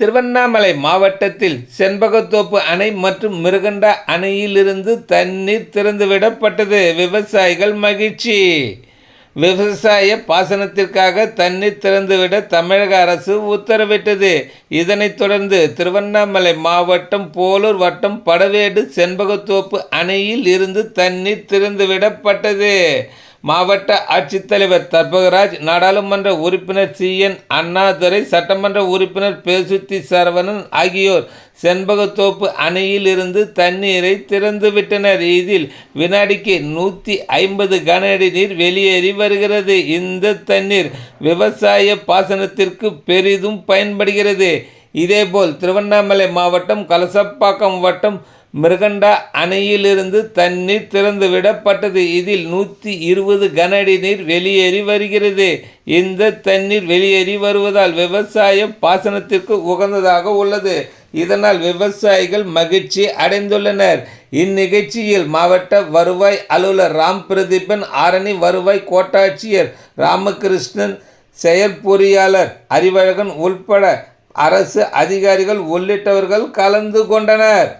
திருவண்ணாமலை மாவட்டத்தில் செண்பகத்தோப்பு அணை மற்றும் மிருகண்டா அணையிலிருந்து தண்ணீர் திறந்துவிடப்பட்டது. விவசாயிகள் மகிழ்ச்சி. விவசாய பாசனத்திற்காக தண்ணீர் திறந்துவிட தமிழக அரசு உத்தரவிட்டது. இதனைத் தொடர்ந்து திருவண்ணாமலை மாவட்டம் போலூர் வட்டம் படவேடு செண்பகத்தோப்பு அணையில் இருந்து தண்ணீர் திறந்துவிடப்பட்டது. மாவட்ட ஆட்சித்தலைவர் தர்பகராஜ் நாடாளுமன்ற உறுப்பினர் சி. என். அண்ணாதுரை சட்டமன்ற உறுப்பினர் பேசுத்தி சரவணன் ஆகியோர் செண்பகத்தோப்பு அணையில் இருந்து தண்ணீரை திறந்துவிட்டனர். இதில் வினாடிக்கு நூற்றி ஐம்பது கன அடி நீர் வெளியேறி வருகிறது. இந்த தண்ணீர் விவசாய பாசனத்திற்கு பெரிதும் பயன்படுகிறது. இதேபோல் திருவண்ணாமலை மாவட்டம் கலசப்பாக்கம் வட்டம் மிருகண்டா அணையிலிருந்து தண்ணீர் திறந்து விடப்பட்டது இதில் நூற்றி இருபது கனஅடி நீர் வெளியேறி வருகிறது. இந்த தண்ணீர் வெளியேறி வருவதால் விவசாயம் பாசனத்திற்கு உகந்ததாக உள்ளது. இதனால் விவசாயிகள் மகிழ்ச்சி அடைந்துள்ளனர். இந்நிகழ்ச்சியில் மாவட்ட வருவாய் அலுவலர் ராம் பிரதீபன் ஆரணி வருவாய் கோட்டாட்சியர் ராமகிருஷ்ணன் செயற்பொறியாளர் அறிவழகன் உள்பட அரசு அதிகாரிகள் உள்ளிட்டவர்கள் கலந்து கொண்டனர்.